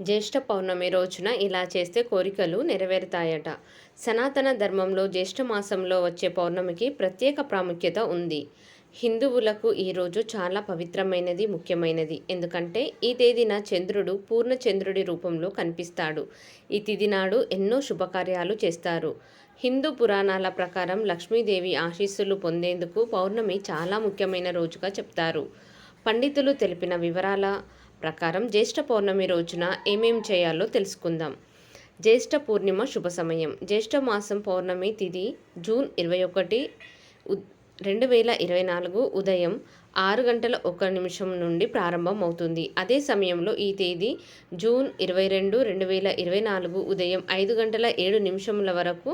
జ్యేష్ఠ పౌర్ణమి రోజున ఇలా చేస్తే కోరికలు నెరవేరుతాయట. సనాతన ధర్మంలో జ్యేష్ఠ మాసంలో వచ్చే పౌర్ణమికి ప్రత్యేక ప్రాముఖ్యత ఉంది. హిందువులకు ఈరోజు చాలా పవిత్రమైనది ముఖ్యమైనది. ఎందుకంటే ఈ తేదీన చంద్రుడు పూర్ణ చంద్రుడి రూపంలో కనిపిస్తాడు. ఈ తిథి నాడు ఎన్నో శుభకార్యాలు చేస్తారు. హిందూ పురాణాల ప్రకారం లక్ష్మీదేవి ఆశీస్సులు పొందేందుకు పౌర్ణమి చాలా ముఖ్యమైన రోజుగా చెప్తారు. పండితులు తెలిపిన వివరాల ప్రకారం జ్యేష్ఠ పౌర్ణమి రోజున ఏమేం చేయాలో తెలుసుకుందాం. జ్యేష్ఠ పూర్ణిమ శుభ సమయం. జ్యేష్ఠ మాసం పౌర్ణమి తిథి జూన్ ఇరవై ఒకటి రెండు వేల ఇరవై నాలుగు ఉదయం ఆరు గంటల ఒక నిమిషం నుండి ప్రారంభం అవుతుంది అదే సమయంలో ఈ తేదీ జూన్ ఇరవై రెండు రెండు వేల ఇరవై నాలుగు ఉదయం ఐదు గంటల ఏడు నిమిషముల వరకు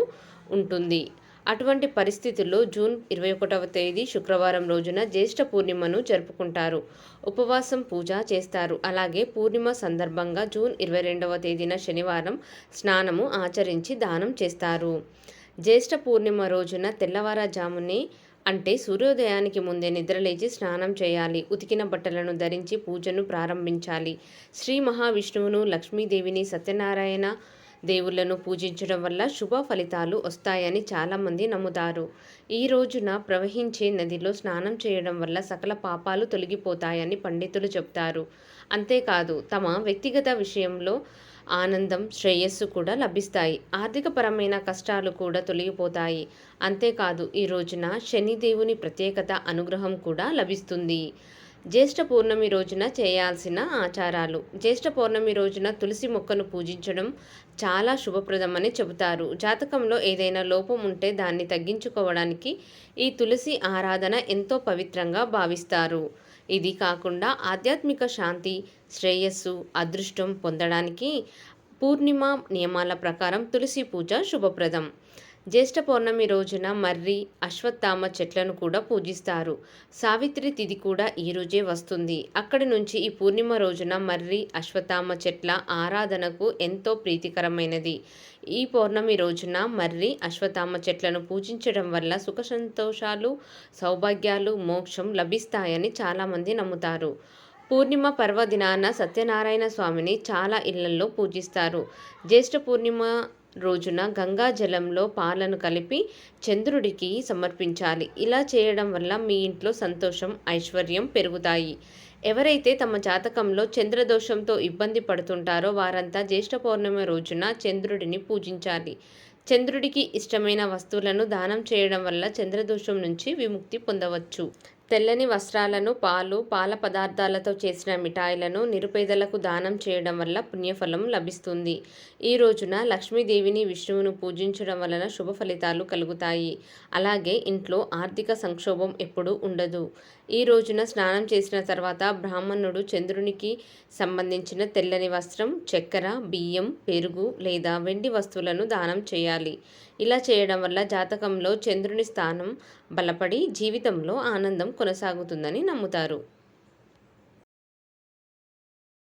ఉంటుంది. అటువంటి పరిస్థితుల్లో జూన్ ఇరవై ఒకటవ తేదీ శుక్రవారం రోజున జ్యేష్ఠ పూర్ణిమను జరుపుకుంటారు. ఉపవాసం పూజ చేస్తారు. అలాగే పూర్ణిమ సందర్భంగా జూన్ ఇరవై రెండవ తేదీన శనివారం స్నానము ఆచరించి దానం చేస్తారు. జ్యేష్ఠ పూర్ణిమ రోజున తెల్లవారుజామునే అంటే సూర్యోదయానికి ముందే నిద్రలేచి స్నానం చేయాలి. ఉతికిన బట్టలను ధరించి పూజను ప్రారంభించాలి. శ్రీ మహావిష్ణువును లక్ష్మీదేవిని సత్యనారాయణ దేవుళ్ళను పూజించడం వల్ల శుభ ఫలితాలు వస్తాయని చాలామంది నమ్ముతారు. ఈ రోజున ప్రవహించే నదిలో స్నానం చేయడం వల్ల సకల పాపాలు తొలగిపోతాయని పండితులు చెప్తారు. అంతేకాదు తమ వ్యక్తిగత విషయంలో ఆనందం శ్రేయస్సు కూడా లభిస్తాయి. ఆర్థికపరమైన కష్టాలు కూడా తొలగిపోతాయి. అంతేకాదు ఈ రోజున శనిదేవుని ప్రత్యేకత అనుగ్రహం కూడా లభిస్తుంది. జ్యేష్ఠ పౌర్ణమి రోజున చేయాల్సిన ఆచారాలు. జ్యేష్ఠ పౌర్ణమి రోజున తులసి మొక్కను పూజించడం చాలా శుభప్రదమని చెబుతారు. జాతకంలో ఏదైనా లోపం ఉంటే దాన్ని తగ్గించుకోవడానికి ఈ తులసి ఆరాధన ఎంతో పవిత్రంగా భావిస్తారు. ఇది కాకుండా ఆధ్యాత్మిక శాంతి శ్రేయస్సు అదృష్టం పొందడానికి పూర్ణిమ నియమాల ప్రకారం తులసి పూజ శుభప్రదం. జ్యేష్ఠ పౌర్ణమి రోజున మర్రి అశ్వత్థామ చెట్లను కూడా పూజిస్తారు. సావిత్రి తిథి కూడా ఈరోజే వస్తుంది. అక్కడి నుంచి ఈ పూర్ణిమ రోజున మర్రి అశ్వత్థామ చెట్ల ఆరాధనకు ఎంతో ప్రీతికరమైనది. ఈ పౌర్ణమి రోజున మర్రి అశ్వత్థామ చెట్లను పూజించడం వల్ల సుఖ సంతోషాలు సౌభాగ్యాలు మోక్షం లభిస్తాయని చాలామంది నమ్ముతారు. పూర్ణిమ పర్వదినాన సత్యనారాయణ స్వామిని చాలా ఇళ్ళల్లో పూజిస్తారు. జ్యేష్ఠ పూర్ణిమ రోజున గంగా జలంలో పాలను కలిపి చంద్రుడికి సమర్పించాలి. ఇలా చేయడం వల్ల మీ ఇంట్లో సంతోషం ఐశ్వర్యం పెరుగుతాయి. ఎవరైతే తమ జాతకంలో చంద్రదోషంతో ఇబ్బంది పడుతుంటారో వారంతా జ్యేష్ఠ పౌర్ణమి రోజున చంద్రుడిని పూజించాలి. చంద్రుడికి ఇష్టమైన వస్తువులను దానం చేయడం వల్ల చంద్రదోషం నుంచి విముక్తి పొందవచ్చు. తెల్లని వస్త్రాలను పాలు పాల పదార్థాలతో చేసిన మిఠాయిలను నిరుపేదలకు దానం చేయడం వల్ల పుణ్యఫలం లభిస్తుంది. ఈ రోజున లక్ష్మీదేవిని విష్ణువును పూజించడం వలన శుభ ఫలితాలు కలుగుతాయి. అలాగే ఇంట్లో ఆర్థిక సంక్షోభం ఎప్పుడూ ఉండదు. ఈ రోజున స్నానం చేసిన తర్వాత బ్రాహ్మణుడు చంద్రునికి సంబంధించిన తెల్లని వస్త్రం చక్కెర బియ్యం పెరుగు లేదా వెండి వస్తువులను దానం చేయాలి. ఇలా చేయడం వల్ల జాతకంలో చంద్రుని స్థానం బలపడి జీవితంలో ఆనందం కొనసాగుతుందని నమ్ముతారు.